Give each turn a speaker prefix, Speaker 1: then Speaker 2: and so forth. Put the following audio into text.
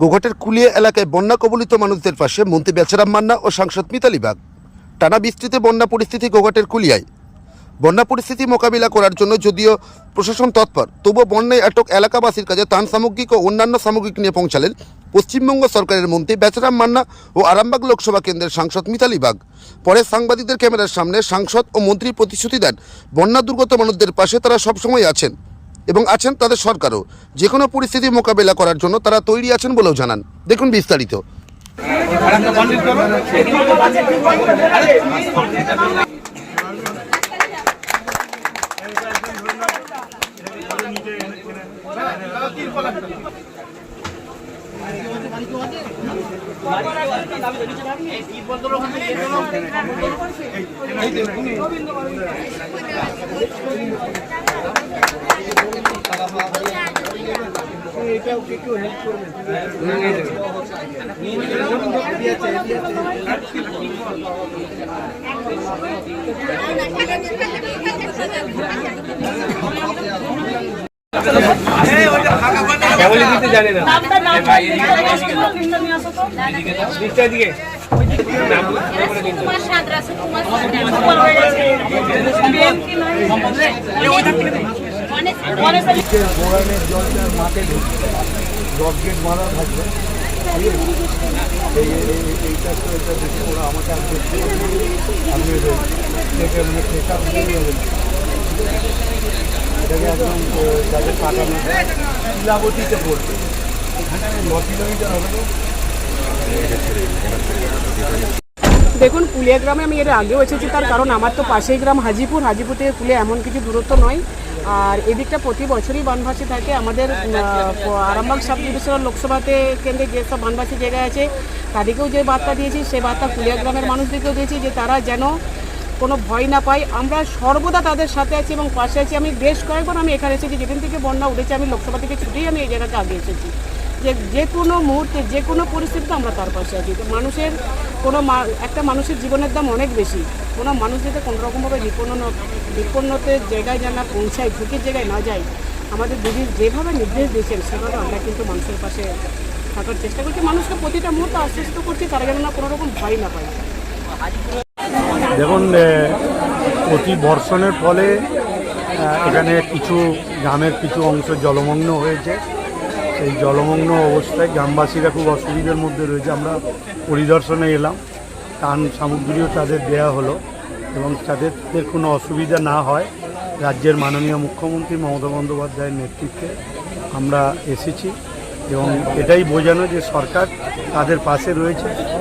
Speaker 1: গোঘাটের কুলিয়া এলাকায় বন্যা কবলিত মানুষদের পাশে মন্ত্রী বেচারাম মান্না ও সাংসদ মিতালি বাগ। টানা বিস্তৃত বন্যা পরিস্থিতি গোঘাটের কুলিয়ায়। বন্যা পরিস্থিতি মোকাবিলা করার জন্য যদিও প্রশাসন তৎপর, তবুও বন্যায় আটক এলাকাবাসীর কাছে ত্রাণ সামগ্রিক ও অন্যান্য সামগ্রিক নিয়ে পৌঁছালেন পশ্চিমবঙ্গ সরকারের মন্ত্রী বেচারাম মান্না ও আরামবাগ লোকসভা কেন্দ্রের সাংসদ মিতালি বাগ। পরে সাংবাদিকদের ক্যামেরার সামনে সাংসদ ও মন্ত্রী প্রতিশ্রুতি দেন, বন্যা দুর্গত মানুষদের পাশে তারা সবসময় আছেন। এবং আছেন তাদের সরকারও। যে কোনো পরিস্থিতি মোকাবেলা করার জন্য তারা তৈরি আছেন বলেও জানান। দেখুন বিস্তারিত।
Speaker 2: ফ্যামিলি দিতে জানে না দিকটা দিকে
Speaker 3: নয় অনেক অনেক
Speaker 4: বোরানের জলটা মাঠে ঢুকছে রক গেট মারা থাকবে এই এই- এই- এইটা এটা দেখে ওরা আমাকে আর দেখতে
Speaker 5: দেখুন কুলিয়া গ্রামে আমি এর আগেও এসেছি, তার কারণ আমার তো পাশেই গ্রাম হাজিপুর। হাজিপুর থেকে কুলিয়া এমন কিছু দূরত্ব নয়। আর এদিকটা প্রতি বছরই বানভাসী থাকে। আমাদের আরামবাগ সাব ডিভিশনাল লোকসভাতে কেন্দ্রে যেসব বানভাসী জায়গা আছে, তাদেরকেও যে বার্তা দিয়েছি, সে বার্তা কুলিয়া গ্রামের মানুষদেরকেও দিয়েছি যে তারা যেন কোনো ভয় না পাই। আমরা সর্বদা তাদের সাথে আছি এবং পাশে আছি। আমি বেশ কয়েকবার আমি এখানে এসেছি যেদিন থেকে বন্যা উঠেছে, আমি লোকসভা থেকে ছুটেই আমি এই জায়গাতে আগে এসেছি। যে যে কোনো মুহূর্তে, যে কোনো পরিস্থিতিতে আমরা তার পাশে আছি। তো মানুষের কোনো একটা মানুষের জীবনের দাম অনেক বেশি। কোনো মানুষ যাতে কোনো রকমভাবে বিপন্ন বিপন্নতের জায়গায় যেন না পৌঁছায়, ঝুঁকির জায়গায় না যায়, আমাদের দিদি যেভাবে নির্দেশ দিয়েছেন, সেভাবে আমরা কিন্তু মানুষের পাশে থাকার চেষ্টা করছি। মানুষকে প্রতিটা মুহূর্তে আশ্বস্ত করছি, তারা যেন না কোনো রকম ভয় না পায়।
Speaker 4: দেখুন অতি বর্ষণের ফলে এখানে কিছু গ্রামের কিছু অংশ জলমগ্ন হয়েছে। সেই জলমগ্ন অবস্থায় গ্রামবাসীরা খুব অসুবিধার মধ্যে রয়েছে। আমরা পরিদর্শনে এলাম। ত্রাণ সামগ্রীও তাদের দেয়া হলো এবং তাদের কোনো অসুবিধা না হয়। রাজ্যের মাননীয় মুখ্যমন্ত্রী মমতা বন্দ্যোপাধ্যায়ের নেতৃত্বে আমরা এসেছি এবং এটাই বোঝানো যে সরকার তাদের পাশে রয়েছে।